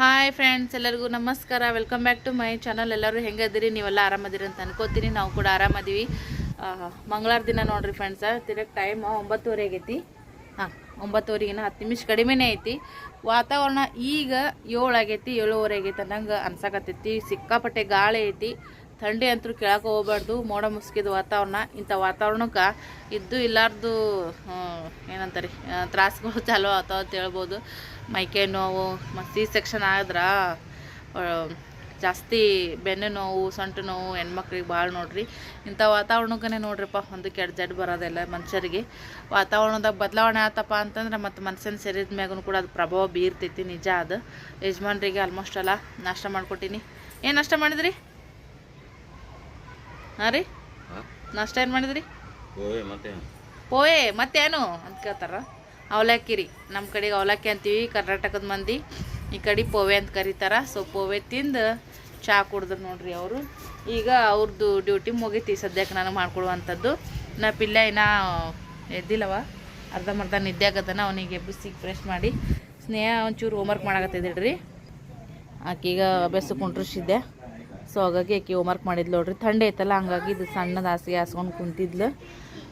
Hi friends ಎಲ್ಲರಿಗೂ ನಮಸ್ಕಾರ. Welcome back to my channel ಎಲ್ಲರೂ ಹೆಂಗದಿರಿ ನೀವೆಲ್ಲ ಆರಾಮದಿರಿ ಅಂತ ಅನ್ಕೋತೀನಿ. ನಾವು ಕೂಡ ಆರಾಮದೀವಿ. ಮಂಗಳವಾರ ದಿನ ನೋಡ್ರಿ ಫ್ರೆಂಡ್ಸ ತಿರ್ಗಿ ಟೈಮ್ ಒಂಬತ್ತುವರೆ ಆಗೈತಿ. ಹಾಂ ಒಂಬತ್ತುವರೆಗಿನ ಹತ್ತು ನಿಮಿಷ ಕಡಿಮೆನೇ ಐತಿ. ವಾತಾವರಣ ಈಗ ಏಳು ಆಗೈತಿ, ಏಳುವರೆ ಆಗೈತಿ ಅನ್ನಂಗೆ ಅನ್ಸಕತ್ತೈತಿ. ಸಿಕ್ಕಾಪಟ್ಟೆ ಗಾಳಿ ಐತಿ. ಥಂಡಿ ಅಂತೂ ಕೇಳಕ್ಕೆ ಹೋಗ್ಬಾರ್ದು. ಮೋಡ ಮುಸ್ಕಿದ ವಾತಾವರಣ. ಇಂಥ ವಾತಾವರಣಕ್ಕೆ ಇದ್ದು ಇಲ್ಲಾರ್ದು ಏನಂತಾರೆ ತ್ರಾಸುಗಳು ಚಾಲೋ ಆತಾವ ಅಂತ ಹೇಳ್ಬೋದು. ಮೈಕೈ ನೋವು ಮತ್ತು ಸಿ ಸೆಕ್ಷನ್ ಆದ್ರೆ ಜಾಸ್ತಿ ಬೆನ್ನು ನೋವು ಸೊಂಟು ನೋವು ಹೆಣ್ಮಕ್ಳಿಗೆ ಭಾಳ ನೋಡ್ರಿ. ಇಂಥ ವಾತಾವರಣಕ್ಕೇ ನೋಡ್ರಿಪ್ಪ ಒಂದು ಕೆಡ್ ಜಡ್ ಬರೋದೆಲ್ಲ ಮನುಷ್ಯರಿಗೆ. ವಾತಾವರಣದಾಗ ಬದಲಾವಣೆ ಆತಪ್ಪ ಅಂತಂದ್ರೆ ಮತ್ತು ಮನುಷ್ಯನ ಶರೀರದ ಮ್ಯಾಗೂ ಕೂಡ ಅದು ಪ್ರಭಾವ ಬೀರ್ತೈತಿ ನಿಜ ಅದು. ಯಜಮಾನ್ರಿಗೆ ಆಲ್ಮೋಸ್ಟ್ ಅಲ್ಲ ನಾಷ್ಟ ಮಾಡ್ಕೊಟ್ಟಿನಿ. ಏನು ನಾಷ್ಟ ಮಾಡಿದ್ರಿ? ಹಾಂ ರೀ? ನಾಷ್ಟ ಏನು ಮಾಡಿದ್ರಿ? ಪೋಯೆ ಮತ್ತೇನು? ಅಂತ ಕೇಳ್ತಾರ. ಅವಲಕ್ಕಿ ರೀ ನಮ್ಮ ಕಡೆಗೆ ಅವಲಕ್ಕಿ ಅಂತೀವಿ, ಕರ್ನಾಟಕದ ಮಂದಿ. ಈ ಕಡೆ ಪೋವೆ ಅಂತ ಕರೀತಾರ. ಸೊ, ಪೋವೆ ತಿಂದು ಚಹಾ ಕುಡಿದ್ರು ನೋಡ್ರಿ ಅವರು. ಈಗ ಅವ್ರದ್ದು ಡ್ಯೂಟಿ ಮುಗೀತಿ. ಸದ್ಯಕ್ಕೆ ನನಗೆ ಮಾಡ್ಕೊಡುವಂಥದ್ದು ನಾ ಪಿಲ್ಲ ಇನ್ನೂ ಎದ್ದಿಲ್ಲವ. ಅರ್ಧಂಬರ್ಧ ನಿದ್ದೆ ಆಗದನ. ಅವನಿಗೆ ಎಬ್ಬಿಸಿ ಫ್ರೆಶ್ ಮಾಡಿ. ಸ್ನೇಹ ಒಂಚೂರು ಹೋಮ್ವರ್ಕ್ ಮಾಡಾಕತ್ತಿದ್ದಿಡ್ರಿ ಆಕೀಗ ಅಭ್ಯಾಸ ಕುಂಟ್ರಿಸಿದ್ದೆ ಸೊ, ಹಾಗಾಗಿ ಆಕಿ ಹೋಮ್ವರ್ಕ್ ಮಾಡಿದ್ಲು ನೋಡ್ರಿ. ಥಂಡಿ ಐತಲ್ಲ, ಹಂಗಾಗಿ ಇದು ಸಣ್ಣದ ಹಾಸಿಗೆ ಹಾಸ್ಕೊಂಡು ಕುಂತಿದ್ಲು.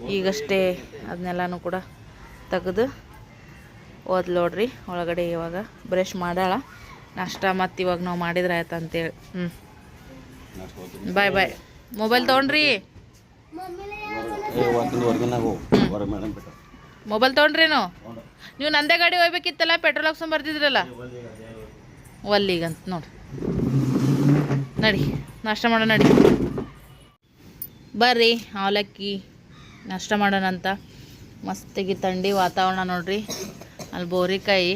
ಈಗಷ್ಟೇ ಅದನ್ನೆಲ್ಲನೂ ಕೂಡ ತೆಗೆದು ಓದ್ ನೋಡ್ರಿ ಒಳಗಡೆ ಇವಾಗ ಬ್ರಷ್ ಮಾಡಾಳ. ನಾಷ್ಟ ಮತ್ತು ಇವಾಗ ನಾವು ಮಾಡಿದ್ರೆ ಆಯ್ತು ಅಂತೇಳಿ ಹ್ಞೂ ಬಾಯ್ ಬಾಯ್ ಮೊಬೈಲ್ ತೊಗೊಂಡ್ರಿ ಮೊಬೈಲ್ ತೊಗೊಂಡ್ರೇನು ನೀವು ನಂದೇ ಗಾಡಿ ಹೋಗ್ಬೇಕಿತ್ತಲ್ಲ ಪೆಟ್ರೋಲ್ ಹಾಕ್ಸ್ಕೊಂಡ್ ಬರ್ತಿದ್ರಲ್ಲ? ಒಲ್ಲಿಗಂತ ನೋಡಿ. ನಡಿ ನಾಷ್ಟ ಮಾಡೋಣ ನಡಿ. ಬರ್ರಿ ಅವಲಕ್ಕಿ ನಾಷ್ಟ ಮಾಡೋಣ ಅಂತ ಮಸ್ತಿಗೆ ಥಂಡಿ ವಾತಾವರಣ ನೋಡ್ರಿ. ಅಲ್ಲಿ ಬೋರಿಕಾಯಿ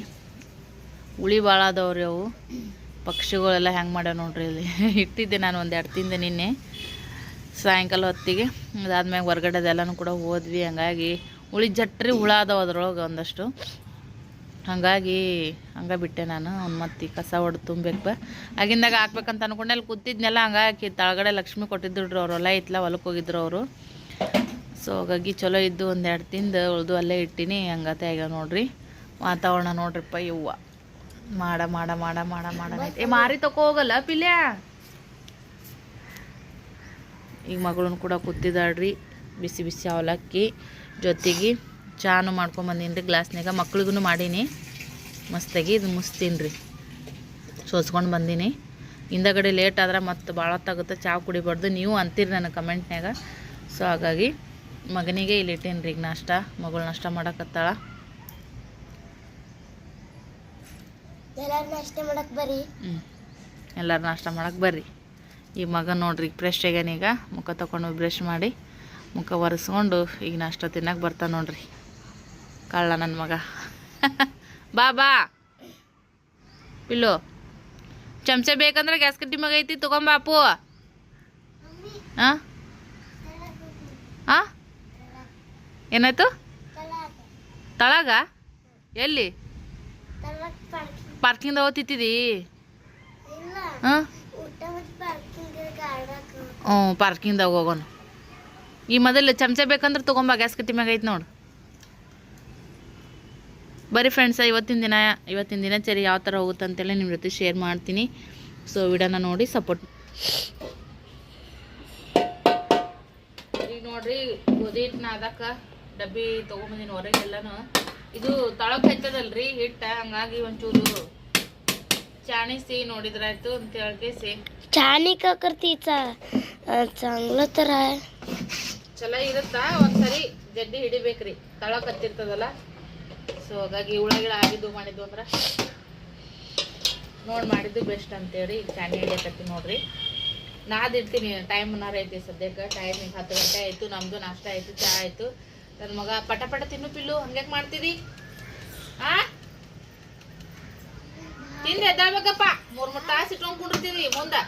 ಹುಳಿ ಭಾಳ ಅದಾವ್ರಿ ಅವು. ಪಕ್ಷಿಗಳೆಲ್ಲ ಹೆಂಗೆ ಮಾಡ್ಯಾವ ನೋಡ್ರಿ ಇಲ್ಲಿ ಇಟ್ಟಿದ್ದೆ ನಾನು ಒಂದು ಎರಡು ತಿಂದೆ ನಿನ್ನೆ. ಸಾಯಂಕಾಲ ಹೊತ್ತಿಗೆ. ಅದಾದ್ಮ್ಯಾಗ ಹೊರ್ಗಡೆದೆಲ್ಲನೂ ಕೂಡ ಹೋದ್ವಿ. ಹಂಗಾಗಿ ಉಳಿ ಜಟ್ರಿ ಹುಳ ಅದಾವ ಅದ್ರೊಳಗೆ ಒಂದಷ್ಟು. ಹಾಗಾಗಿ ಹಂಗೆ ಬಿಟ್ಟೆ ನಾನು. ಅವ್ನು ಮತ್ತೆ ಕಸ ಹೊಡೆದು ತುಂಬಬೇಕು ಆಗಿಂದಾಗ ಹಾಕ್ಬೇಕಂತ ಅನ್ಕೊಂಡೆ. ಅಲ್ಲಿ ಕೂತಿದ್ನೆಲ್ಲ, ಹಂಗಾಗಿ ತಳಗಡೆ ಲಕ್ಷ್ಮಿ ಕೊಟ್ಟಿದ್ರು ಅವ್ರು ಹೊಲ ಇತ್ತಲ್ಲ ಹೊಲಕ್ಕೆ ಹೋಗಿದ್ರು ಅವರು. ಸೊ ಹಾಗಾಗಿ ಚಲೋ ಇದ್ದು ಒಂದು ಎರಡು ತಿಂದು ಉಳಿದು ಅಲ್ಲೇ ಇಟ್ಟಿನಿ. ಹಂಗತೆ ಆಗ್ಯಾವ ನೋಡ್ರಿ. ವಾತಾವರಣ ನೋಡ್ರಿಪ್ಪ ಇವ್ವ ಮಾಡ ಮಾಡ ಮಾಡ ಮಾಡ ಮಾಡ. ಏ, ಮಾರಿ ತಕೋ ಹೋಗಲ್ಲ, ಪಿಲ್ಯ? ಈಗ ಮಗಳನ್ನ ಕೂಡ ಕೂತಿದ್ದಾಳ್ರಿ ಬಿಸಿ ಬಿಸಿ ಅವಲಕ್ಕಿ ಜೊತೆಗೆ ಚಾನು ಮಾಡ್ಕೊಂಬಂದೀನಿ ರೀ ಗ್ಲಾಸ್ನಾಗ ಮಕ್ಳಿಗೂ ಮಾಡೀನಿ. ಮಸ್ತಾಗಿ ಇದು ಮುಸ್ತೀನಿ ರೀ ಸೋಸ್ಕೊಂಡು ಬಂದೀನಿ. ಹಿಂದಗಡೆ ಲೇಟ್ ಆದ್ರೆ ಮತ್ತೆ ಭಾಳ ತಾಗುತ್ತೆ ಚಹಾ ಕುಡಿಬಾರ್ದು. ನೀವು ಅಂತೀರಿ ನನ್ನ ಕಮೆಂಟ್ನಾಗ ಸೊ ಹಾಗಾಗಿ ಮಗನಿಗೆ ಇಲ್ಲಿ ಇಟ್ಟೇನಿ ರೀ ಈಗ ನಾಷ್ಟ. ಮಗಳು ನಾಷ್ಟ ಮಾಡಕತ್ತಾಳ. ಎಲ್ಲಾರು ನಾಷ್ಟ ಮಾಡಕ್ ಬರ್ರಿ. ಹ್ಞೂ ಎಲ್ಲರೂ ನಾಷ್ಟ ಮಾಡಕ್ಕೆ ಬರ್ರಿ. ಈ ಮಗ ನೋಡ್ರಿ ಫ್ರೆಶ್ ಈಗ. ಮುಖ ತಗೊಂಡು ಬ್ರಷ್ ಮಾಡಿ ಮುಖ ಒರೆಸ್ಕೊಂಡು ಈಗ ನಾಷ್ಟ ತಿನ್ನಕ್ಕೆ ಬರ್ತಾನೆ ನೋಡ್ರಿ. ಕಳ್ಳ ನನ್ನ ಮಗ. ಬಾ ಬಾ. ಇಲ್ಲೋ ಚಮಚ ಬೇಕಂದ್ರೆ ಗ್ಯಾಸ್ ಕಟ್ಟಿ ಮಗ ಐತಿ ತಗೊಂಬಾಪು ಹಾಂ ಹಾಂ ಏನಾಯ್ತು? ತಳಗ? ಎಲ್ಲಿ? ಪಾರ್ಕಿಂಗ್ ಓದ್ತಿದ್ದಿ ಹಾಂ? ಹ್ಞೂ ಪಾರ್ಕಿಂಗ್ದಾಗ ಹೋಗೋಣ. ಈ ಮೊದಲು ಚಮಚ ಬೇಕಂದ್ರೆ ತೊಗೊಂಬ ಗ್ಯಾಸ್ ಕಟ್ಟಿ ಮ್ಯಾಗ ಐತೆ ನೋಡು. ಬರೀ ಫ್ರೆಂಡ್ಸ ಇವತ್ತಿನ ದಿನ ಇವತ್ತಿನ ದಿನಚರಿ ಯಾವ ಥರ ಹೋಗುತ್ತೆ ಅಂತೇಳಿ ನಿಮ್ಮ ಜೊತೆ ಶೇರ್ ಮಾಡ್ತೀನಿ. ಸೊ ವಿಡಿಯೋನ ನೋಡಿ ಸಪೋರ್ಟ್ ಈಗ ನೋಡ್ರಿ ಗೋಧಿ ಹಿಟ್ಟನ್ನ ನಾದಕ್ಕೆ ಡಬ್ಬಿ ತೊಗೊಂಬಂದಿನಿ ಹೊರಗೆಲ್ಲನೂ. ಇದು ತಳಕ್ ಹತ್ತದಲ್ರಿ ಹಿಟ್ಟ ಹಂಗಾಗಿ ಒಂಚೂರು ಚಾಣಿಸಿ ನೋಡಿದ್ರಾಯ್ತು ಅಂತ ಹೇಳ್ಕೇಸಿ. ಚಾಣಿ ಕರ್ತಿ ಚಾಂಗ್ಲ ತರ. ಚಲೋ ಇರುತ್ತಾ? ಒಂದ್ಸರಿ ಜಡ್ಡಿ ಹಿಡಿಬೇಕ್ರಿ. ತಳಕ್ ಹತ್ತಿರ್ತದಲ್ಲ ಸೊ ಹಾಗಾಗಿ ಉಳಗಿಳ ಆಗಿದ್ದು ಮಾಡಿದ್ದು ಅಂದ್ರ ನೋಡಿ ಮಾಡಿದ್ದು ಬೆಸ್ಟ್ ಅಂತೇಳಿ ಚಾಣಿ ಹಿಡಿಯಕತ್ತಿ ನೋಡ್ರಿ. ನಾದಿರ್ತೀನಿ ಟೈಮ್ ಐತಿ ಸದ್ಯಕ್ಕೆ. ಟೈಮಿಗೆ ಹತ್ತು ಗಂಟೆ ಆಯಿತು ನಮ್ಮದು ನಾಷ್ಟ ಆಯಿತು ಚಹಾ ಆಯಿತು. ನನ್ನ ಮಗ ಪಟ ಪಟ ತಿನ್ನು ಪಿಲ್ಲು, ಹಂಗ್ಯಾಕೆ ಮಾಡ್ತೀರಿ ಆ? ತಿಂದು ಎದ್ದಾಳ್ಬೇಕಪ್ಪ. ಮೂರ್ ಮೂರು ತಾಸು ಇಟ್ಕೊಂಡು ಕುಂಡಿರ್ತೀರಿ, ಮುಂದೆ.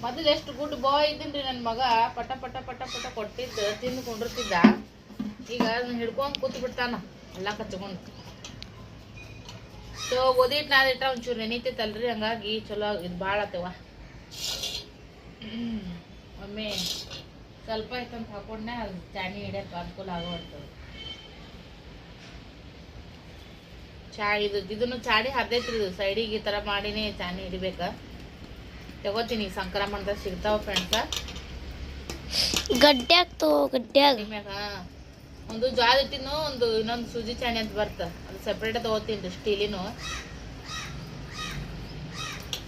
ಮೊದಲು ಎಷ್ಟು ಗುಡ್ ಬಾಯ್ ಇದ್ದೀನಿ ನನ್ನ ಮಗ. ಪಟ ಪಟ ಪಟ ಪಟ ಕೊಟ್ಟಿದ್ದು, ತಿಂದು ಕುಂಡಿರ್ತಿದ್ದ. ಈಗ ಅದನ್ನ ಹಿಡ್ಕೊಂಡು ಕೂತು ಬಿಡ್ತಾನ, ಎಲ್ಲ ಕಚ್ಕೊಂಡು. ಸೊ ಗೋಧಿ ನಾನು ನಾದಿಟ್ಟ ಒಂಚೂರು ನೆನೀತೈತಲ್ರಿ, ಹಂಗಾಗಿ ಚಲೋ ಇದು ಭಾಳ ಆತವ. ಒಮ್ಮೆ ಸ್ವಲ್ಪ ಐತಂತ ಹಾಕೊಂಡೆ ಅದು ಚಾಣಿ ಹಿಡಿಯಕ್ಕೆ ಅನುಕೂಲ ಆಗೋ ಚಾ ಇದು ಇದನ್ನು ಚಾಡಿ ಹರ್ದೈತ್ರಿ ಇದು. ಸೈಡಿಗೆ ಈ ಥರ ಮಾಡಿನೇ ಚಾನಿ ಹಿಡಿಬೇಕ. ತಗೋತೀನಿ ಸಂಕ್ರಮಣದಾಗ ಸಿಗ್ತಾವ ಫ್ರೆಂಡ್ಸ ಗಡ್ಡ್ಯಾಗ ಗಡ್ಡ್ಯಾಗ. ಒಂದು ಜ್ವಾದ ಇಟ್ಟಿನ ಒಂದು ಇನ್ನೊಂದು ಸೂಜಿ ಚಾಣಿ ಅಂತ ಬರ್ತ. ಅದು ಸಪ್ರೇಟ್ ತಗೋತೀನಿ ಸ್ಟೀಲಿನು.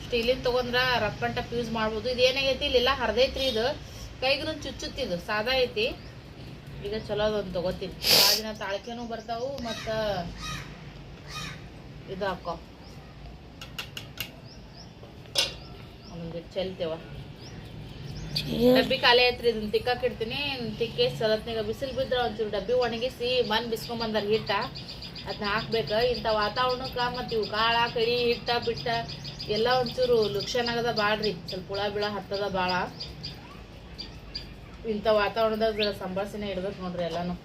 ಸ್ಟೀಲಿನ ತಗೊಂಡ್ರ ರಫ್ ಅಂಡ್ ಟಫ್ ಯೂಸ್ ಮಾಡ್ಬೋದು. ಇದು ಏನಾಗೈತಿ ಇಲ್ಲೆಲ್ಲ ಹರ್ದೈತ್ರಿ ಇದು. ಕೈಗೂ ಚುಚ್ಚುತ್ತಿದ್ದು ಸಾದಾ ಐತಿ. ಈಗ ಚಲೋ ಅದೊಂದು ತಗೋತೀನಿ. ಆಗಿನ ತಾಳ್ಕೆನೂ ಬರ್ತಾವು ಮತ್ತು ಇದು ಹಾಕೋ. ಒಂದೊಂದು ಚೆಲ್ತೇವ ಡಬ್ಬಿ ಖಾಲಿ ಐತ್ರಿ ಇದನ್ನ ತಿಕ್ಕಾಕ್ ಇಡ್ತೀನಿ. ತಿಕ್ಕಿ ಸಲತ್ನಾಗ ಬಿಸಿಲು ಬಿದ್ರ ಒಂಚೂರು ಡಬ್ಬಿ ಒಣಗಿಸಿ ಮನ್ ಬಿಸ್ಕೊಂಡ್ ಬಂದಲ್ಲಿ ಹಿಟ್ಟ. ಅದನ್ನ ಹಾಕ್ಬೇಕು. ಇಂಥ ವಾತಾವರಣಕ್ಕೆ ಮತ್ತು ಇವು ಕಾಳ ಕಡಿ ಹಿಟ್ಟ ಬಿಟ್ಟ ಎಲ್ಲ ಒಂಚೂರು ಲುಕ್ಷನ್ ಆಗದ ಬಾಳ್ರಿ. ಸ್ವಲ್ಪ ಹುಳ ಬಿಳ ಹತ್ತದ ಭಾಳ ಇಂಥ ವಾತಾವರಣದಾಗ ಜರ ಸಂಭಾಳ್ಸಿನೇ ಇಡ್ಬೇಕು ನೋಡ್ರಿ ಎಲ್ಲಾನು.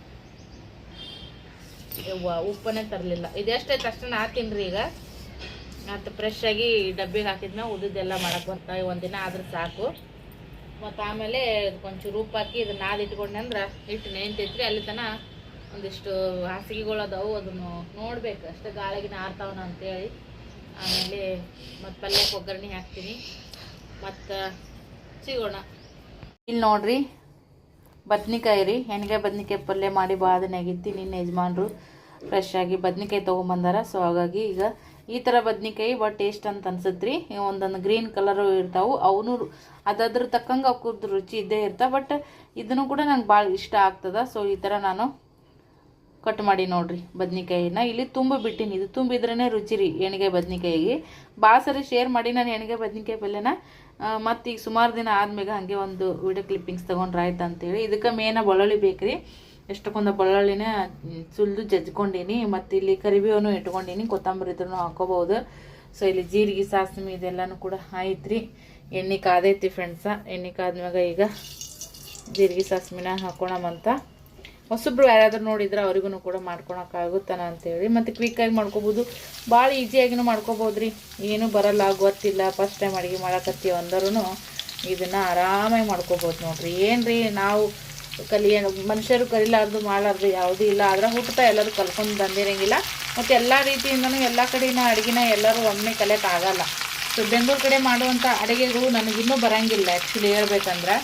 ಯವ್ವ ಉಪ್ಪನೇ ತರಲಿಲ್ಲ. ಇದೆಷ್ಟೈತೆ ಅಷ್ಟನ್ನ ಹಾಕ್ತೀನಿ ಈಗ. ಮತ್ತು ಫ್ರೆಶ್ ಆಗಿ ಡಬ್ಬಿಗೆ ಹಾಕಿದ್ಮೇಲೆ ಉಳಿದೆಲ್ಲ ಮಾಡಕ್ಕೆ ಬರ್ತಾವೆ ಒಂದಿನ ಆದ್ರೆ ಸಾಕು. ಮತ್ತು ಆಮೇಲೆ ಒಂಚೂರು ಉಪ್ಪು ಹಾಕಿ ಇದನ್ನ ನಾದು ಇಟ್ಕೊಂಡೆ ಅಂದ್ರೆ ಹಿಟ್ಟು ನೆಂತೈತ್ರಿ, ಅಲ್ಲಿ ತನ ಒಂದಿಷ್ಟು ಹಾಸಿಗೆಗಳು ಅದಾವು, ಅದನ್ನು ನೋಡ್ಬೇಕು. ಅಷ್ಟು ಗಾಳಿಗಿನ ಆರ್ತಾವನ ಅಂತೇಳಿ. ಆಮೇಲೆ ಮತ್ತು ಪಲ್ಯಕ್ಕೆ ಒಗ್ಗರಣೆ ಹಾಕ್ತೀನಿ. ಮತ್ತು, ಸಿಗೋಣ. ಇಲ್ಲಿ ನೋಡ್ರಿ ಬದ್ನಿಕಾಯಿ ರೀ. ಹೆಣ್ಗಾಯಿ ಬದ್ನಿಕಾಯಿ ಪಲ್ಯ ಮಾಡಿ ಭಾಳ ಆಗಿತ್ತು. ನಿನ್ನೆ ಯಜಮಾನ್ರು ಫ್ರೆಶ್ ಆಗಿ ಬದ್ನಿಕಾಯಿ ತೊಗೊಂಬಂದಾರ. ಸೊ ಹಾಗಾಗಿ ಈಗ ಈ ಥರ ಬದ್ನಿಕಾಯಿ ಬಟ್ ಟೇಸ್ಟ್ ಅಂತ ಅನ್ಸುತ್ತೆ ರೀ. ಒಂದೊಂದು ಗ್ರೀನ್ ಕಲರು ಇರ್ತಾವು. ಅವನು ಅದ್ರ ತಕ್ಕಂಗೆ ಅವಕ್ಕದ್ದು ರುಚಿ ಇದ್ದೇ ಇರ್ತಾವೆ. ಬಟ್ ಇದನ್ನು ಕೂಡ ನಂಗೆ ಭಾಳ ಇಷ್ಟ ಆಗ್ತದ. ಸೊ ಈ ಥರ ನಾನು ಕಟ್ ಮಾಡಿ ನೋಡ್ರಿ ಬದ್ನಿಕಾಯಿನ. ಇಲ್ಲಿ ತುಂಬ ಬಿಟ್ಟಿನಿ. ಇದು ತುಂಬಿದ್ರೇ ರುಚಿ ರೀ ಎಣ್ಗಾಯಿ ಬದ್ನಿಕಾಯಿಗೆ. ಭಾಳ ಸರಿ ಶೇರ್ ಮಾಡಿ ನಾನು ಎಣ್ಗಾಯಿ ಬದ್ನಿಕಾಯಿ ಪಲ್ಯನ. ಮತ್ತು ಈಗ ಸುಮಾರು ದಿನ ಆದ್ಮೇಲೆ ಹಾಗೆ ಒಂದು ವಿಡಿಯೋ ಕ್ಲಿಪ್ಪಿಂಗ್ಸ್ ತೊಗೊಂಡ್ರೆ ಆಯ್ತು ಅಂತೇಳಿ. ಇದಕ್ಕೆ ಮೇನ ಬೆಳ್ಳುಳ್ಳಿ ಬೇಕ್ರಿ. ಎಷ್ಟಕ್ಕೊಂದು ಬೆಳ್ಳುಳ್ಳಿನ ಸುಲಿದು ಜಜ್ಕೊಂಡೀನಿ, ಮತ್ತು ಇಲ್ಲಿ ಕರಿಬೇವನ್ನು ಇಟ್ಕೊಂಡೀನಿ, ಕೊತ್ತಂಬರಿ ಇದ್ರೂ ಹಾಕೋಬಹುದು. ಸೊ ಇಲ್ಲಿ ಜೀರಿಗೆ ಸಾಸಿವೆ ಇದೆಲ್ಲನೂ ಕೂಡ ಆಯ್ತ್ರಿ. ಎಣ್ಣೆ ಕಾದೈತಿ ಫ್ರೆಂಡ್ಸ ಎಣ್ಣೆ ಕಾದ್ಮ್ಯಾಗ ಈಗ ಜೀರಿಗೆ ಸಾಸಿವೆನ ಹಾಕೋಣಮಂತ ಹೊಸಬ್ರು ಯಾರಾದರೂ ನೋಡಿದ್ರೆ ಅವರಿಗೂ ಕೂಡ ಮಾಡ್ಕೊಳಕ್ಕಾಗುತ್ತಾನ ಅಂತೇಳಿ. ಮತ್ತು ಕ್ವಿಕ್ಕಾಗಿ ಮಾಡ್ಕೋಬೋದು. ಭಾಳ ಈಸಿಯಾಗಿನೂ ಮಾಡ್ಕೋಬೋದು ರೀ ಏನೂ ಬರಲ್ಲ, ಗೊತ್ತಿಲ್ಲ. ಫಸ್ಟ್ ಟೈಮ್ ಅಡುಗೆ ಮಾಡಕತ್ತೀವಿ ಅಂದರೂ ಇದನ್ನು ಆರಾಮಾಗಿ ಮಾಡ್ಕೋಬೋದು ನೋಡಿರಿ. ಏನು ರೀ ನಾವು ಕಲಿಯ ಮನುಷ್ಯರು ಕಲಿಲಾರ್ದು, ಮಾಡಲಾರ್ದು ಯಾವುದೂ ಇಲ್ಲ. ಆದ್ರೆ ಹುಟ್ಟುತ್ತಾ ಎಲ್ಲರೂ ಕಲ್ಕೊಂಡು ಬಂದಿರಂಗಿಲ್ಲ. ಮತ್ತು ಎಲ್ಲ ರೀತಿಯಿಂದನೂ ಎಲ್ಲ ಕಡೆನ ಅಡುಗೆನ ಎಲ್ಲರೂ ಒಮ್ಮೆ ಕಲಿಯೋಕ್ಕಾಗಲ್ಲ ಸೊ ಬೆಂಗಳೂರು ಕಡೆ ಮಾಡುವಂಥ ಅಡುಗೆಗಳು ನನಗಿನ್ನೂ ಬರೋಂಗಿಲ್ಲ ಆ್ಯಕ್ಚುಲಿ ಹೇಳ್ಬೇಕಂದ್ರೆ.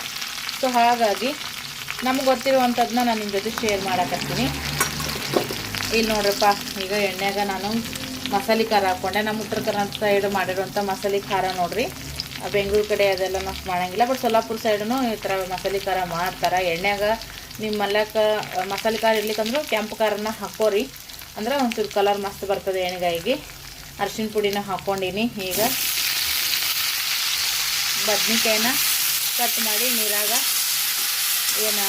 ಸೊ ಹಾಗಾಗಿ ನಮ್ಗೆ ಗೊತ್ತಿರುವಂಥದ್ದನ್ನ ನಾನು ನಿಮ್ಮ ಜೊತೆ ಶೇರ್ ಮಾಡಕತ್ತೀನಿ ಇಲ್ಲಿ ನೋಡ್ರಪ್ಪ, ಈಗ ಎಣ್ಣೆಗ ನಾನು ಮಸಾಲೆ ಖಾರ ಹಾಕ್ಕೊಂಡೆ ನಮ್ಮ ಉತ್ತರ ಕರ್ನಾಟಕ ಸೈಡ್ ಮಾಡಿರುವಂಥ ಮಸಾಲೆ ಖಾರ ನೋಡ್ರಿ. ಬೆಂಗಳೂರು ಕಡೆ ಅದೆಲ್ಲ ನಾವು ಮಾಡೋಂಗಿಲ್ಲ ಬಟ್ ಸೊಲ್ಲಾಪುರ ಸೈಡೂ ಈ ಥರ ಮಸಾಲೆ ಖಾರ ಮಾಡ್ತಾರೆ. ಎಣ್ಣೆಗ ನಿಮ್ಮ ಮಲ್ಯಾಕ ಮಸಾಲೆ ಖಾರ ಇರ್ಲಿಕ್ಕಂದ್ರೂ ಕೆಂಪು ಖಾರನ ಹಾಕೋರಿ. ಅಂದ್ರೆ ಒಂಚೂರು ಕಲರ್ ಮಸ್ತ್ ಬರ್ತದೆ ಎಣ್ಣೆಗಾಯಿಗೆ ಅರಿಶಿನ ಪುಡಿನ ಹಾಕ್ಕೊಂಡಿನಿ ಈಗ. ಬದ್ನಿಕಾಯಿನ ಕಟ್ ಮಾಡಿ ನೀರಾಗ ಏನು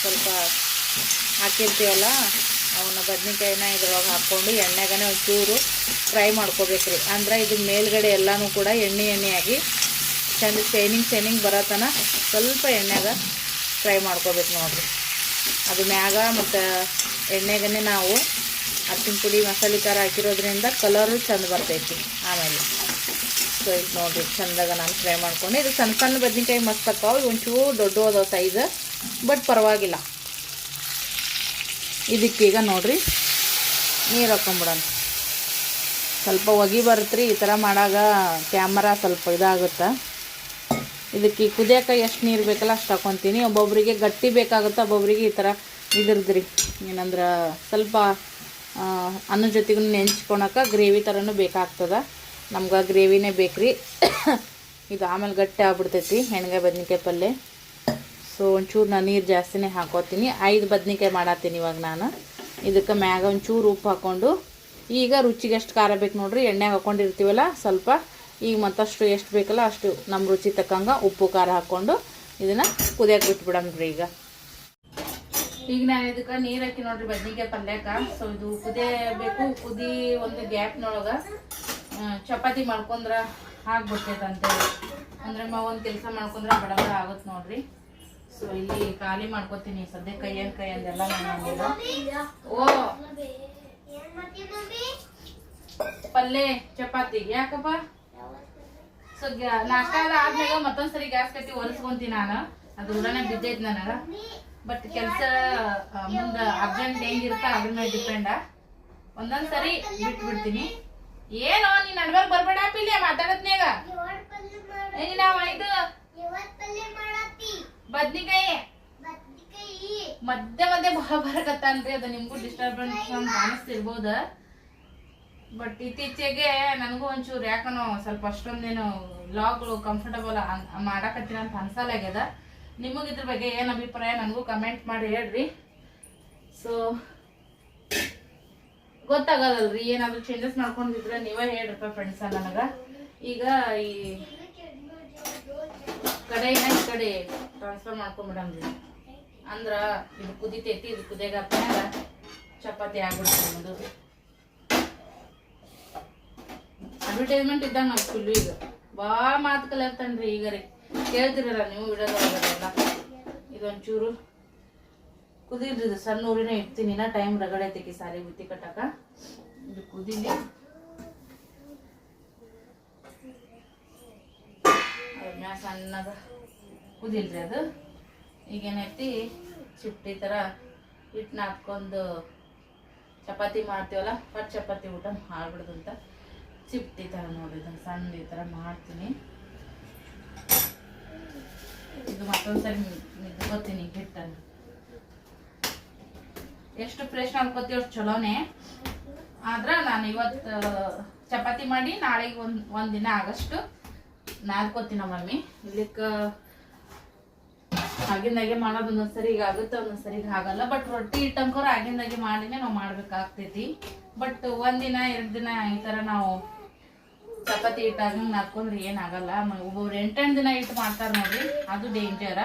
ಸ್ವಲ್ಪ ಹಾಕಿರ್ತೀವಲ್ಲ, ಅವನ್ನ ಬದ್ನಿಕಾಯಿನ ಇದ್ರೊಳಗೆ ಹಾಕ್ಕೊಂಡು ಎಣ್ಣೆಗೇ ಒಂಚೂರು ಫ್ರೈ ಮಾಡ್ಕೋಬೇಕ್ರಿ. ಅಂದ್ರೆ ಇದು ಮೇಲ್ಗಡೆ ಎಲ್ಲನೂ ಕೂಡ ಎಣ್ಣೆ ಎಣ್ಣೆಯಾಗಿ ಚಂದ ಶೈನಿಂಗ್ ಶೈನಿಂಗ್ ಬರತನ ಸ್ವಲ್ಪ ಎಣ್ಣೆಗ ಫ್ರೈ ಮಾಡ್ಕೋಬೇಕು ನೋಡಿರಿ. ಅದು ಮ್ಯಾಗ ಮತ್ತು ಎಣ್ಣೆಗನೆ ನಾವು ಅರ್ಶಿನ ಪುಡಿ, ಮಸಾಲೆ ಖಾರ ಹಾಕಿರೋದ್ರಿಂದ ಕಲರು ಚಂದ ಬರ್ತೈತಿ ಆಮೇಲೆ. ಸೊ ಇಲ್ಲಿ ನೋಡಿರಿ, ಚಂದಾಗ ನಾನು ಫ್ರೈ ಮಾಡ್ಕೊಂಡು. ಇದು ಸಣ್ಣ ಸಣ್ಣ ಬದ್ನಿಕಾಯಿ ಮಸ್ತ್ ಅಕ್ಕಾವು ಒಂಚೂರು ದೊಡ್ಡ ಅದಾವ ಸೈಜ್ ಬಟ್ ಪರವಾಗಿಲ್ಲ ಇದಕ್ಕೀಗ ನೋಡ್ರಿ, ನೀರು ಹಾಕೊಂಬಿಡೋಣ. ಸ್ವಲ್ಪ ಒಗಿ ಬರುತ್ತೆ ಈ ಥರ ಮಾಡಾಗ ಕ್ಯಾಮರಾ ಸ್ವಲ್ಪ ಇದಾಗುತ್ತೆ. ಇದಕ್ಕೆ ಕುದಿಯೋಕೆ ಎಷ್ಟು ನೀರು ಬೇಕಲ್ಲ ಅಷ್ಟು ಹಾಕೊತೀನಿ. ಒಬ್ಬೊಬ್ಬರಿಗೆ ಗಟ್ಟಿ ಬೇಕಾಗುತ್ತೆ ಒಬ್ಬೊಬ್ಬರಿಗೆ ಈ ಥರ ಇದ್ರದ್ರಿ. ಏನಂದ್ರೆ ಸ್ವಲ್ಪ ಅನ್ನ ಜೊತೆಗೂ ನೆಂಚ್ಕೊಳಕ್ಕೆ ಗ್ರೇವಿ ಥರನೂ ಬೇಕಾಗ್ತದೆ. ನಮ್ಗೆ ಗ್ರೇವಿನೇ ಬೇಕ್ರಿ. ಇದು ಆಮೇಲೆ ಗಟ್ಟಿ ಆಗ್ಬಿಡ್ತೈತಿ ಹೆಣ್ಗಾಯಿ ಬದ್ನಿಕಾಯಿ ಪಲ್ಯ ಸೊ ಒಂಚೂರು ನಾನು ನೀರು ಜಾಸ್ತಿನೇ ಹಾಕೋತೀನಿ. ಐದು ಬದ್ನಿಕಾಯಿ ಮಾಡತ್ತೀನಿ ಇವಾಗ ನಾನು. ಇದಕ್ಕೆ ಮ್ಯಾಗ ಒಂಚೂರು ಉಪ್ಪು ಹಾಕ್ಕೊಂಡು ಈಗ ರುಚಿಗೆ ಎಷ್ಟು ಖಾರ ಬೇಕು ನೋಡ್ರಿ ಎಣ್ಣೆ ಹಾಕ್ಕೊಂಡಿರ್ತೀವಲ್ಲ ಸ್ವಲ್ಪ, ಈಗ ಮತ್ತಷ್ಟು ಎಷ್ಟು ಬೇಕಲ್ಲ ಅಷ್ಟು ನಮ್ಮ ರುಚಿ ತಕ್ಕಂಗೆ ಉಪ್ಪು ಖಾರ ಹಾಕ್ಕೊಂಡು ಇದನ್ನು ಕುದಿಯಕ್ಕೆ ಬಿಟ್ಬಿಡಮ್ರಿ ಈಗ. ಈಗ ನಾನು ಇದಕ್ಕೆ ನೀರು ಹಾಕಿ ನೋಡ್ರಿ ಬದ್ನಿಕಾಯಿ ಪಲ್ಯಕ್ಕೆ. ಸೊ ಇದು ಕುದಿಯಬೇಕು, ಕುದಿ ಒಂದು ಗ್ಯಾಪ್ನೊಳಗೆ ಚಪಾತಿ ಮಾಡ್ಕೊಂಡ್ರೆ ಆಗ್ಬಿಡ್ತೈತಂತೆ ಅಂದರೆ ಮ ಒಂದು ಕೆಲಸ ಮಾಡ್ಕೊಂಡ್ರೆ ಬಡಬಡ ಆಗುತ್ತೆ ನೋಡ್ರಿ. ಸೊ ಇಲ್ಲಿ ಖಾಲಿ ಮಾಡ್ಕೊತೀನಿ ಸದ್ಯ ಕೈಯನ್ ನಾನು ಓ, ಪಲ್ಲೆ, ಚಪಾತಿ. ಯಾಕಪ್ಪ? ಸೊ ನಾಷ್ಟ ಆದ್ಮೇಲೆ ಮತ್ತೊಂದ್ಸರಿ ಗ್ಯಾಸ್ ಕಟ್ಟಿ ಒರೆಸ್ಕೊಂತೀನಿ ನಾನು. ಅದು ಉಡನೆ ಬಿದ್ದೈತೆ ನನಗ. ಬಟ್ ಕೆಲಸ ಮುಂದೆ ಅರ್ಜೆಂಟ್ ಹೆಂಗಿರುತ್ತೆ ಅದ್ರ ಮೇಲೆ ಡಿಪೆಂಡ ಒಂದೊಂದ್ಸರಿ ಬಿಟ್ಬಿಡ್ತೀನಿ. ಏನೋ ನೀನ್ ನಡ್ಬಾರ್ಕ್ ಬರ್ಬೇಡ ಪಿಲ್ಲೆ ಮಾತಾಡತ್ನ್ಯಾಗ. ನಾವ್ ಇದು ಬದ್ನಿಕಾಯಿ. ಮಧ್ಯ ಮಧ್ಯ ಬಹಳ ಬರಕತ್ತನ್ರಿ ಅದು ನಿಮ್ಗೂ ಡಿಸ್ಟರ್ಬೆನ್ಸ್ ಅಂತ ಕಾಣಿಸ್ತಿರ್ಬೋದ ಬಟ್ ಇತ್ತೀಚೆಗೆ ನನಗೂ ಒಂಚೂರು ಯಾಕನೋ ಸ್ವಲ್ಪ ಅಷ್ಟೊಂದೇನು ಲಾಗ್ಗಳು ಕಂಫರ್ಟಬಲ್ ಮಾಡಕತ್ತೀನಿ ಅಂತ ಅನ್ಸಲಾಗ್ಯದ ನಿಮಗೆ ಇದ್ರ ಬಗ್ಗೆ ಏನು ಅಭಿಪ್ರಾಯ ನನಗೂ ಕಮೆಂಟ್ ಮಾಡಿ ಹೇಳ್ರಿ. ಸೊ ಗೊತ್ತಾಗಲ್ಲಲ್ರಿ ಏನಾದ್ರು ಚೇಂಜಸ್ ಮಾಡ್ಕೊಂಡಿದ್ರೆ ನೀವೇ ಹೇಳ್ರಪ್ಪ ಫ್ರೆಂಡ್ಸ ನನಗ. ಈಗ ಈ ಕಡೆ ಈ ಕಡೆ ಟ್ರಾನ್ಸ್ಫರ್ ಮಾಡ್ಕೊಂಬಿಡಮ್ರಿ. ಅಂದ್ರ ಇದು ಕುದಿತೈತಿ, ಇದು ಕುದಿಯಾಗ ಚಪಾತಿ ಆಗ್ಬಿಡ್ತೀವಿ ನಮ್ಮದು ಅಡ್ವರ್ಟೈಸ್ಮೆಂಟ್ ಇದ್ದಂಗ ಫುಲ್ ಈಗ. ಭಾಳ ಮಾತು ಕಲಿಯತ್ತನ್ರಿ ಈಗ ರೀ. ಕೇಳ್ತಿರಲ್ಲ ನೀವು ವಿಡಿಯೋದೊಳಗೆಲ್ಲ ಇದೊಂಚೂರು ಕುದಿಲ್ರಿ ಇದು ಸಣ್ಣ ಊರಿನ ಇಡ್ತೀನಿ ಟೈಮ್ ರಗಡೆ ಐತಿ ಸಾರಿ ಬುತ್ತಿ ಕಟ್ಟಕ. ಇದು ಕುದಿಲಿ. ಸಣ್ಣದ ಕುದಿಲ್ರಿ ಅದು. ಈಗೇನೈತಿ ಚಿಟ್ಟಿ ಥರ ಹಿಟ್ಟು ಹಾಕ್ಕೊಂಡು ಚಪಾತಿ ಮಾಡ್ತೀವಲ್ಲ, ಪಟ್ ಚಪಾತಿ ಊಟ ಮಾಡ್ಬಿಡ್ದು ಅಂತ. ಚಿಪ್ಟಿ ಥರ ನೋಡಿ, ಇದನ್ನ ಸಣ್ಣ ಈ ಥರ ಮಾಡ್ತೀನಿ. ಇದು ಮತ್ತೊಂದ್ಸರಿ ನಿದ್ಕೋತೀನಿ ಹಿಟ್ಟನ್ನು. ಎಷ್ಟು ಫ್ರೆಶ್ ಅನ್ಕೋತೀವಿ ಅಷ್ಟು ಚಲೋನೆ. ಆದ್ರೆ ನಾನು ಇವತ್ತು ಚಪಾತಿ ಮಾಡಿ ನಾಳೆಗೆ ಒಂದು ಒಂದು ದಿನ ಆಗಷ್ಟು ನಾದ್ಕೋತೀನಿ ಮಮ್ಮಿ. ಇಲ್ಲಿಕ್ಕೆ ಆಗಿಂದಾಗೆ ಮಾಡೋದು ಒಂದೊಂದ್ಸರಿ ಈಗ ಆಗುತ್ತೆ, ಒಂದೊಂದ್ಸರಿ ಈಗ ಆಗಲ್ಲ. ಬಟ್ ರೊಟ್ಟಿ ಇಟ್ಟಂಕೋರು ಆಗಿಂದಾಗೆ ಮಾಡಿನೇ ನಾವು ಮಾಡ್ಬೇಕಾಗ್ತೈತಿ. ಬಟ್ ಒಂದಿನ ಎರಡು ದಿನ ಈ ಥರ ನಾವು ಚಪಾತಿ ಇಟ್ಟಾಗ ನಾದ್ಕೊಂಡ್ರೆ ಏನಾಗಲ್ಲ ಒಬ್ಬೊಬ್ರು ಎಂಟೆಂಟು ದಿನ ಇಟ್ಟು ಮಾಡ್ತಾರೆ ನೋಡ್ರಿ, ಅದು ಡೇಂಜರ್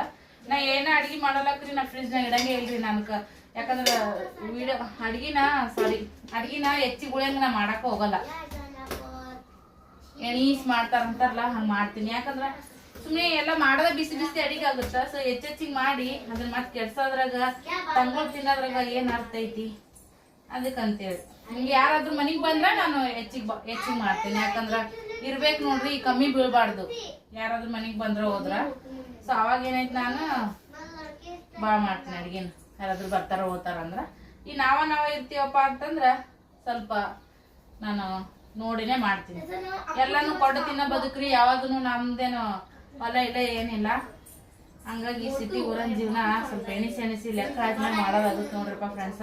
ನಾ ಏನೇ ಅಡುಗೆ ಮಾಡಲಕ್ರಿ ನಾ ಫ್ರಿಜ್ನಾಗ ಇಡಂಗೆ ಇಲ್ರಿ. ನನ್ಕ ಯಾಕಂದ್ರ ವಿಡಿಯೋ ಅಡ್ಗಿನ ಸಾರಿ ಅಡ್ಗಿನ ಹೆಚ್ಚಿಗೆ ಉಳಿಯಂಗ ನಾ ಮಾಡಕ್ ಹೋಗಲ್ಲ. ಎಣೀಸ್ ಮಾಡ್ತಾರಂತಾರಲ್ಲ ಹಂಗ ಮಾಡ್ತೀನಿ. ಯಾಕಂದ್ರೆ ಸುಮ್ಮನೆ ಎಲ್ಲ ಮಾಡೋದ ಬಿಸಿ ಬಿಸಿ ಅಡಿಗೆ ಆಗುತ್ತ. ಸೊ ಹೆಚ್ಚೆಚ್ಚಿಗೆ ಮಾಡಿ ಅದನ್ನ ಮತ್ತೆ ಕೆಡ್ಸೋದ್ರಾಗ, ತಂಗೋಳ್ ತಿನ್ನೋದ್ರಾಗ ಏನು ಅರ್ಥ ಐತಿ? ಅದಕ್ಕಂತೇಳಿ. ನಿಮ್ಗೆ ಯಾರಾದ್ರೂ ಮನೆಗೆ ಬಂದ್ರೆ ನಾನು ಹೆಚ್ಚಿಗೆ ಹೆಚ್ಚಿಗೆ ಮಾಡ್ತೀನಿ. ಯಾಕಂದ್ರೆ ಇರ್ಬೇಕು ನೋಡ್ರಿ, ಕಮ್ಮಿ ಬೀಳ್ಬಾರ್ದು. ಯಾರಾದ್ರೂ ಮನೆಗೆ ಬಂದ್ರೆ ಹೋದ್ರ. ಸೊ ಅವಾಗ ಏನಾಯ್ತು ನಾನು ಭಾಳ ಮಾಡ್ತೀನಿ ಅಡ್ಗೆನ. ಯಾರಾದ್ರೂ ಬರ್ತಾರ ಹೋಗ್ತಾರ ಅಂದ್ರ ಈ ನಾವ ನಾವ ಇರ್ತೀವಪ್ಪ ಅಂತಂದ್ರ ಸ್ವಲ್ಪ ನಾನು ನೋಡಿನೇ ಮಾಡ್ತೀನಿ. ಎಲ್ಲಾನು ಕೊಟ್ಟು ತಿನ್ನ ಬದುಕ್ರಿ. ಯಾವಾಗನು ನಮ್ದೇನು ಹೊಲ ಇಲ್ಲ ಏನಿಲ್ಲ. ಹಂಗಾಗಿ ಸಿಟಿ ಊರನ್ ಜೀವನ ಸ್ವಲ್ಪ ಎಣಿಸಿ ಎಣಿಸಿ ಲೆಕ್ಕ ಆದ್ಮೇಲೆ ಮಾಡೋದಾಗುತ್ತೆ ನೋಡ್ರಪ್ಪ ಫ್ರೆಂಡ್ಸ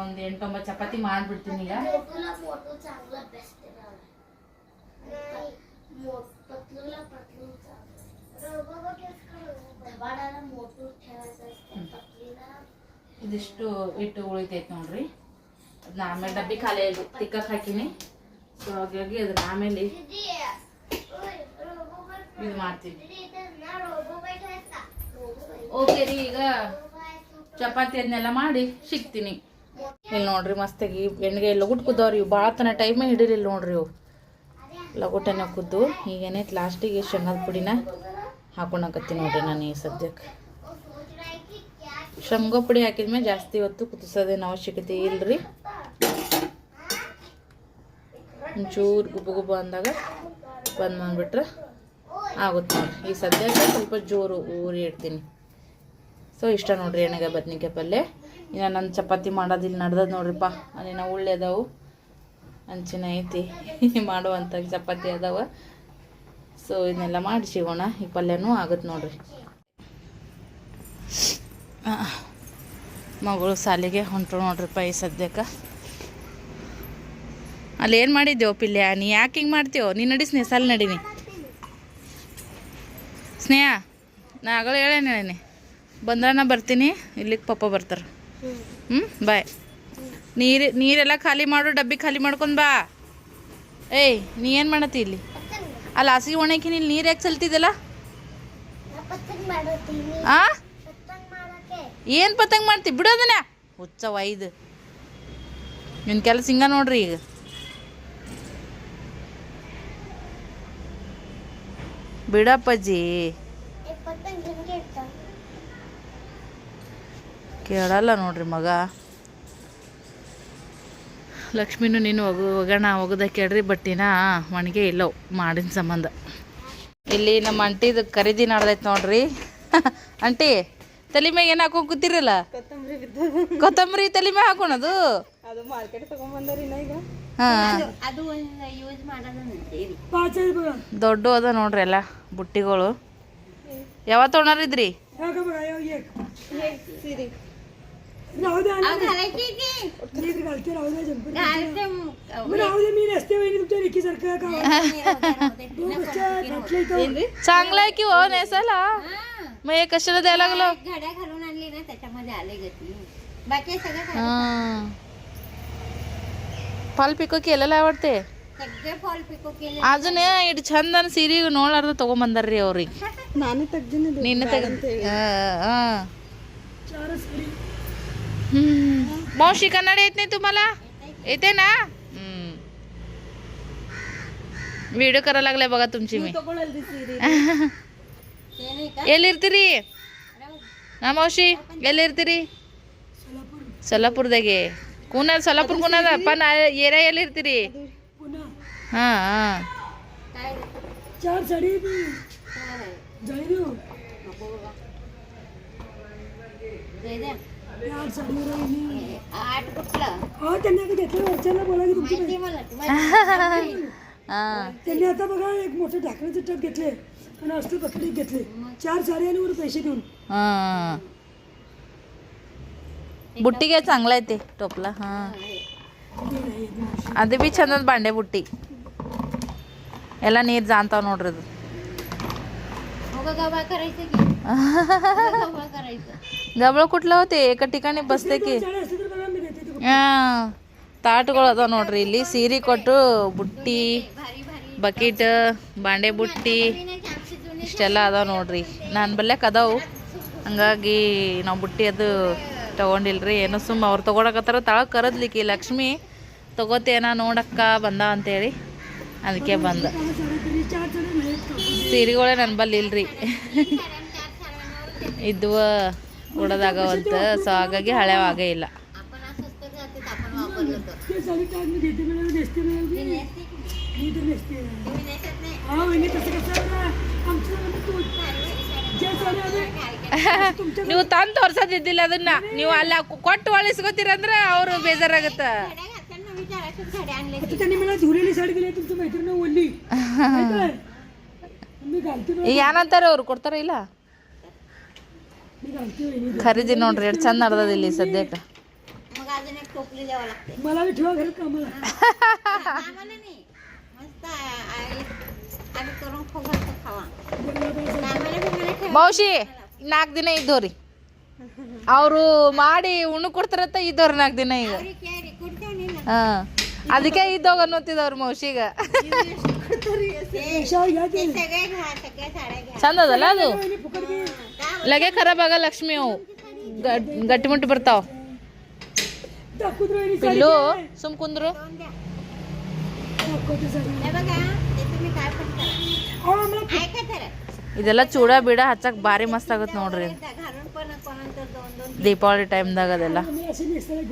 ಒಂದ್ ಎಂಟೊಂಬತ್ತು ಚಪಾತಿ ಮಾಡ್ಬಿಡ್ತೀನಿ ಈಗ. ಇದಿಷ್ಟು ಇಟ್ಟು ಉಳಿತೈತೆ ನೋಡ್ರಿ. ಅದನ್ನ ಆಮೇಲೆ ಡಬ್ಬಿ ಖಾಲಿ ತಿಕ್ಕಕ್ ಹಾಕಿನಿ. ಸೊ ಹಾಗಾಗಿ ಅದನ್ನ ಆಮೇಲೆ ಇದು ಮಾಡ್ತೀನಿ ಓಕೆ ರೀ ಈಗ ಚಪಾತಿ ಅದನ್ನೆಲ್ಲ ಮಾಡಿ ಸಿಗ್ತೀನಿ. ಇಲ್ಲಿ ನೋಡ್ರಿ ಮಸ್ತಾಗಿ ಎಣ್ಣೆಗೆ ಎಲ್ಲ ಗುಟ್ಕುದವ್ರಿ ಇವು ಭಾಳ ತನ ಟೈಮೇ ಹಿಡಿಲಿಲ್ಲ ನೋಡ್ರಿ ಇವು. ಲಗುಟನೆ ಕುದ್ದು ಈಗೇನೆ ಲಾಸ್ಟಿಗೆ ಶೇಂಗಾದ ಪುಡಿನ ಹಾಕೊಳಕತ್ತೀನಿ ನೋಡ್ರಿ ನಾನು ಈ ಸದ್ಯಕ್ಕೆ. ಶೇಂಗಾ ಪುಡಿ ಹಾಕಿದ್ಮೇಲೆ ಜಾಸ್ತಿ ಹೊತ್ತು ಕುದಿಸೋದೇನು ಅವಶ್ಯಕತೆ ಇಲ್ರಿ. ಒಂಚೂರು ಗುಬ್ಬು ಗುಬ್ಬು ಅಂದಾಗ ಬಂದ್ ಮಾಡಿಬಿಟ್ರೆ ಆಗುತ್ತೆ ನೋಡ್ರಿ. ಈ ಸದ್ಯಕ್ಕೆ ಸ್ವಲ್ಪ ಜೋರು ಊರಿ ಇಡ್ತೀನಿ. ಸೊ, ಇಷ್ಟ ನೋಡ್ರಿ ಎಣ್ಣೆಗೆ, ಬದ್ನಿಕಾಯಿ ಪಲ್ಯ. ಇನ್ನು ನಾನು ಚಪಾತಿ ಮಾಡೋದಿಲ್ಲ, ನಡ್ದದ ನೋಡ್ರಿಪ್ಪ. ಅಲ್ಲಿನ ಉಳ್ಳಿ ಅದಾವು ಹಂಚಿನ ಐತಿ. ಮಾಡುವಂಥ ಚಪಾತಿ ಅದಾವ. ಸೊ ಇದನ್ನೆಲ್ಲ ಮಾಡಿ ಸಿಗೋಣ ಈ ಪಲ್ಯನೂ ಆಗುತ್ತೆ ನೋಡ್ರಿ. ಮಗಳು ಸಾಲಿಗೆ ಹೊಂಟು ನೋಡ್ರಿಪ್ಪ ಈ ಸದ್ಯಕ್ಕೆ. ಅಲ್ಲಿ ಏನು ಮಾಡಿದ್ದೆವು ಪಿಲ್ಯ? ನೀ ಯಾಕೆ ಹಿಂಗೆ ಮಾಡ್ತೀವೋ ನೀ ನಡಿ ಸ್ನೇಹ, ಸಾಲಿ ನಡೀನಿ. ಸ್ನೇಹ, ನಾ ಆಗಲೇ ಹೇಳೀನಿ ಬಂದ್ರೆ ನಾ ಬರ್ತೀನಿ, ಇಲ್ಲಿಗೆ ಪಪ್ಪ ಬರ್ತಾರೆ. ಹ್ಞೂ ಬಾಯ್. ನೀರು ನೀರೆಲ್ಲ ಖಾಲಿ ಮಾಡು ಡಬ್ಬಿ ಖಾಲಿ ಮಾಡ್ಕೊಂಡು ಬಾ. ಏಯ್ ನೀ ಏನು ಮಾಡತ್ತಿ ಇಲ್ಲಿ? ಅಲ್ಲಿ ಹಾಸಿಗೆ ಒಣಕಿ ಇಲ್ಲಿ ನೀರು ಯಾಕೆ ಚಲ್ತಿದ್ದಲ್ಲ ಆ? ಏನು ಪತಂಗ್ ಮಾಡ್ತಿ? ಬಿಡೋದನ್ನ ಹುಚ್ಚ ವೈದ್. ನಿನ್ನ ಕೆಲಸ ಹಿಂಗ ನೋಡ್ರಿ ಈಗ. ಬಿಡಪ್ಪಜ್ಜಿ ಕೇಳಲ್ಲ ನೋಡ್ರಿ ಮಗ. ಲಕ್ಷ್ಮಿನೂ ನೀನು ಒಗ ಒಗಣ ಒಗದ ಕೇಳ್ರಿ ಬಟ್ಟಿನ ಒಣಗೆ ಇಲ್ಲವು ಮಾಡಿನ ಸಂಬಂಧ. ಇಲ್ಲಿ ನಮ್ಮ ಅಂಟಿದು ಖರೀದಿ ನಡ್ದೈತೆ ನೋಡ್ರಿ. ಅಂಟಿ ತಲೆ ಮ್ಯಾಗ ಏನು ಹಾಕೊಂಡು ಕೂತಿರಲ್ಲ? ಕೊತ್ತಂಬರಿ ತಲೆ ಮ್ಯಾಗ ಹಾಕೊಳದು ಅದು ಮಾರ್ಕೆಟ್ ತಗೊಂಬಂದಾರಿ ಇನ್ನ ಈಗ. ಹಾ. ಅದು ಒಂದು ಯೂಸ್ ಮಾಡೋದಂತೆ ಪಾಚ್ ಐದು ಬಗ ದೊಡ್ಡ ಅದ ನೋಡ್ರಿ ಎಲ್ಲ ಬುಟ್ಟಿಗಳು. ಯಾವತ್ತು ತೊಗೊಂಡಿದ್ರಿ ಯಾಕ ಬಗ ಯಾವ ಏಕ್ ಸಿರಿ राहू दे घालायची की नीट घालते राहू दे जंपर घालते मग राहू दे मी नसते वहिनी तुमच्या लेकीसारखं का दोन बच्चे घातले इथं. चांगलं आहे की हो नेसायला मग हे कशाला द्यायला लागलो घड्या घालून आणली ना त्याच्यामध्ये आले गती बाकी सगळं घाल- हा ಫಾಲ್ ಪಿಕೋ ಕೇಳಲ್ಲ आवडते सगळे फॉल पिको केले ಅಜುನ್ ಇಟ್ಟು ಚಂದ ಸೀರೆ ನೋಡ್ಲಾರ್ದ ತಗೊಂಬಂದಾರ್ರಿ ಅವ್ರಿಗೆ नानी तग्जीने दे. ನಿನ್ನೆ ತೆಗ चारच साडी. हम्म. मावशी कन्नड येत नाही तुम्हाला येते ना व्हिडिओ करायला लागलाय बघा तुमची मी ತಗೊಳಲ್ರಿ ಸೀರೆ ते नाही का ಎಲ್ಲಿರ್ತೀರಿ ಹಾ ಮಾವಶಿ ಎಲ್ಲಿರ್ತೀರಿ सोलापूर ಸೊಲ್ಲಾಪುರದಾಗೆ ಕೂನ ಸೊಲ್ಲಾಪುರ ಕೂನದ ಪನ್ ಏರಿಯಾ ಎಲ್ಲಿರ್ತೀರಿ पुन्हा ಹಾ ಹಾ काय चार साडी बी. काय आहे? जाई देऊ नको बाबा. दे द्या. हे आठ साडीवर वहिनी. हे आठ कुठलं हा त्यांनी आता घेतलं वरच्याला बोला की तुमची माहिती मला तुम्हाला ಹಾ त्यांनी आता बघा एक मोठे ढाकण्याचे टप घेतले आणि असते बकडी घेतले चार साडी आणि वर पैसे देऊन ಹಾ ಬುಟ್ಟಿಗೆ चांगला आहे ते टोपला हा ಅದು ಬಿ ಚಂದದ ಬಾಂಡೆ ಬುಟ್ಟಿ ಎಲ್ಲ ನೀರು ಜಾಣ್ತಾವ ನೋಡ್ರಿ ಅದು मग गबा करायचं की गबा करायचं ಗಬಳ ಕುಟ್ಲ ಹೋತೆ ಏಕ ठिकाणी बसते की साडी असते तर बघा मी देते तुम्हाला. ಹಾ ತಾಟುಗಳು ಅದಾವ ನೋಡ್ರಿ ಇಲ್ಲಿ ಸೀರೆ ಕೊಟ್ಟು ಬುಟ್ಟಿ भारी भारी ಬಕೀಟ್ ಬಾಂಡೆ ಬುಟ್ಟಿ नाही आमची जुनी ಇಷ್ಟೆಲ್ಲ ಅದಾವ ನೋಡ್ರಿ ನಾನು ಬಲ್ಯಾಕ ಅದಾವು ಹಂಗಾಗಿ ನಾವು ಬುಟ್ಟಿ ಅದು ತಗೊಂಡಿಲ್ರಿ ಏನೋ ಸುಮ್ಮ ಅವ್ರು ತಗೊಳಕತ್ತಾರ ತಳಗ್ ಕರದ್ಲಿಕ್ಕಿ ಲಕ್ಷ್ಮಿ ತಗೋತೇನ ನೋಡಕ್ಕ ಬಂದ ಅಂತೇಳಿ ಅದಕ್ಕೆ ಬಂದ चार साड्या तरी चार साड्या नाहीत का ಸೀರೆಗಳೇ ನನ್ನ ಬಲ್ಲಿ ಇಲ್ರಿ ಇದ್ವ ಉಡದಾಗವಂತ. ಸೊ ಹಾಗಾಗಿ ಹಳೆವಾಗೇ ಇಲ್ಲ. ನೀವು ತಂದು ತೋರ್ಸೋದಿದ್ದಿಲ್ಲ ಅದನ್ನ. ನೀವು ಅಲ್ಲ ಕೊಟ್ಟು ಒಳಿಸ್ಕೊತೀರಂದ್ರೆ ಅವರು ಬೇಜಾರಾಗತ್ತ. ಏನಂತಾರೆ ಅವ್ರು ಕೊಡ್ತಾರ ಇಲ್ಲ? ಖರೀದಿ ನೋಡ್ರಿ ಎಷ್ಟು ಚಂದ ನಡ್ದದ ಇಲ್ಲಿ ಸದ್ಯಕ್ಕೆ मग अजून एक टोपली द्यावं लागते मला बी ठेवा घरात कामाला आम्हाला नाही मस्त आ- आ- आम्ही करून खाऊ घालतो खावा आम्हाला बी मला ठेवा ಬಹುಶಿ ನಾಲ್ಕು ದಿನ ಇದ್ದವ್ರಿ ಅವರು ಮಾಡಿ ಉಣ್ಣು ಕೊಡ್ತಾರತ್ತ ಇದ್ದವ್ರು ನಾಲ್ಕು ದಿನ ಈಗ ಅವ್ರಿಗೆ ಕೇಳಿ ಕೊಡ್ತೇವೆ ಹಾ ಅದಕ್ಕೆ ಇದ್ದೋಗ ಅನ್ನೋತಿದವ್ರು ಮೌಶಿಗ ಚಂದ ಅದಲ್ಲ ಅದು ಲಗೆ ಖರಾಬ್ ಆಗ ಲಕ್ಷ್ಮಿ ಅವು ಗಟ್ಟಿ ಮುಟ್ಟಿ ಬರ್ತಾವ ಪಿಲ್ಲು ಸುಮ್ ಕುಂದ್ರು ಇದೆಲ್ಲ ಚೂಡ ಬೀಡ ಹಚ್ಚಕ್ ಭಾರಿ ಮಸ್ತ್ ಆಗತ್ ನೋಡ್ರಿ ದೀಪಾವಳಿ ಟೈಮ್ದಾಗ ಅದೆಲ್ಲ अशी मिक्सरला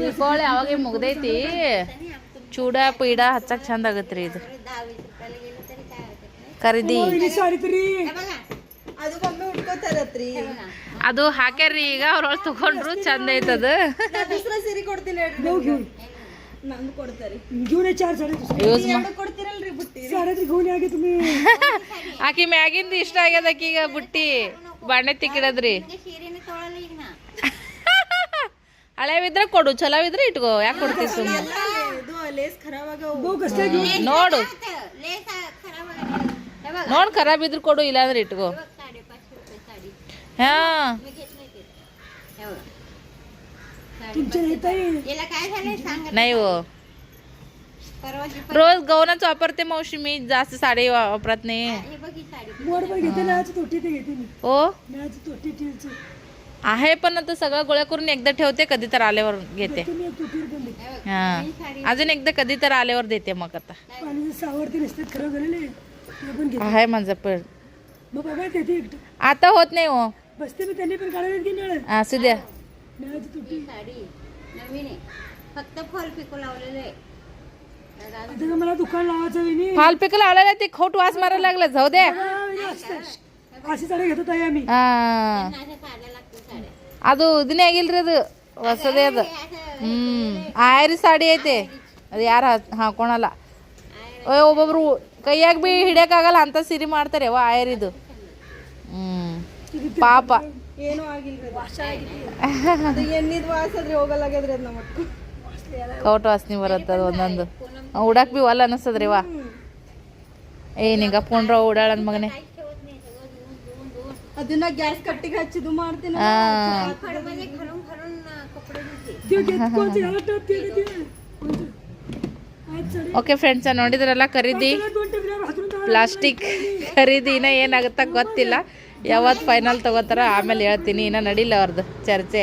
ದೀಪಾವಳಿ ಅವಾಗೆ ಮುಗ್ದೈತಿ ಚೂಡ ಪೀಡ ಹಚ್ಚಕ್ ಚಂದ ಆಗತ್ರಿ ಇದು ಖರೀದಿ ಸಾರಿ ತರಿ ಅದು ಒಮ್ಮೆ ಅದು ಹಾಕ್ಯಾರ್ರಿ ಈಗ ಅವ್ರೊಳಗೆ ತಗೊಂಡ್ರು ಚಂದ ಐತದ ಸೀರೆ ಕೊಡ್ತೀನಿ ನಂಗೆ ಕೊಡ್ತಾರೆ घेऊन ये चार साड्या दुसऱ्या ಯೂಸ್ ಮಾ ಕೊಡ್ತೀರಲ್ರಿ ಬುಟ್ಟಿ साड्या तरी घेऊन ಯಾಕೆ तुम्ही ಆಕಿ ಮ್ಯಾಗಿಂದ ಇಷ್ಟ ಆಗ್ಯದ ಆಕೀಗ ಬುಟ್ಟಿ ಬಾಂಡೆ ತಿಕ್ಕಿಡದ್ರಿ म्हणजे शिरीने तोळायला येईल ना ಹಳೆವಿದ್ರೆ ಕೊಡು ಚಲೋವಿದ್ರೆ ಇಟ್ಕೋ ಯಾಕೆ ಕೊಡ್ತಿ ಸುಮ್ಮನೆ भाऊ कसल्या घेऊन ನೋಡು लेस खराब वगैरे हे बघा ನೋಡ್ ಖರಾಬ್ ಇದ್ರೆ ಕೊಡು ಇಲ್ಲಾಂದ್ರೆ ಇಟ್ಕೋ बघ साडेपाचशे रुपये साडी ಹಾ मी घेतली ते हे बघा तुमच्या येत आहे याला काय झालंय सांग नाही हो. रोज गवनच वापरते मावशी मी जास्त साडी वापरत नाही. हे बघ ही साडी. मोड पण घेते नाची तोटी ते घेते मी. हो? नाची तोटी टीलची आहे पण आता सगळं गोळ्या करून एकदा ठेवते कधी तर आल्यावर घेते. तुम्ही एक तोटीवर पण देते हे बघ हा. ही साडी अजून एकदा कधी तर आल्यावर देते मग आता. आणि जे सावरती नसतात खराब झालेले ते पण घेते. आहे माझं पण. मग बघा देते एकटं. आता होत नाही हो. बसते मी त्यांनी पण काढायला की नाही? असू द्या. ही साडी नवीन आहे फक्त फॉल पिको लावलेलं आहे आता मला दुकान लावायचं विनी फाल पिकला आलेला ते खोट वास मारायला लागला जाऊ दे अशी साडी घेतो ताई आम्ही ಹಾ अशा साड्या लागतात साड्या ಅದು ಇದನ್ನೇ ಆಗಿಲ್ರಿ ಅದು ಹೊಸದೇ ಅದು ಹ್ಮ್ ಆಯರಿ ಸಾಡಿ ಐತೆ ಅದು ಯಾರು ಹಾಕೊಳಲ್ಲ ಓಯ್ ಒಬ್ಬೊಬ್ರು ಕೈಯಾಗ ಬಿ ಹಿಡಿಯಕ್ಕಾಗಲ್ಲ ಅಂತ ಸಿರಿ ಮಾಡ್ತಾರೆ ಅವ ಆಯರಿದು ಹ್ಮ್ ಪಾಪ ಏನೂ ಆಗಿಲ್ರಿ ವಾಸ ಅದು ಎಣ್ಣಿದ್ ವಾಸದ್ರಿ ಹೋಗಲ್ಲಾಗ್ಯದ್ರಿ ಅದು ಬರತ್ತದ ಒಂದೊಂದು. ಉಡಾಕ್ ಬಿ ಒಲ್ಲ ಅನಿಸ್ತದ್ರಿ ವಾ. ಏ ನಿಂಗ ಅಪ್ಕೊಂಡ್ರ ಉಡಾಳ ಮಗನೇ. ಅದನ್ನ ಗ್ಯಾಸ್ ಕಟ್ಟಿಗೆ ಹಚ್ಚಿದು ಮಾಡ್ತೀನಿ ಓಕೆ ಫ್ರೆಂಡ್ಸ್ ನೋಡಿದ್ರಲ್ಲ ಖರೀದಿ. ಪ್ಲಾಸ್ಟಿಕ್ ಖರೀದಿನ ಏನಾಗುತ್ತ ಗೊತ್ತಿಲ್ಲ. ಯಾವತ್ತು ಫೈನಲ್ ತಗೋತಾರ ಆಮೇಲೆ ಹೇಳ್ತೀನಿ ಇನ್ನೂ ನಡಿಲ್ಲ ಅವ್ರದ್ದು ಚರ್ಚೆ.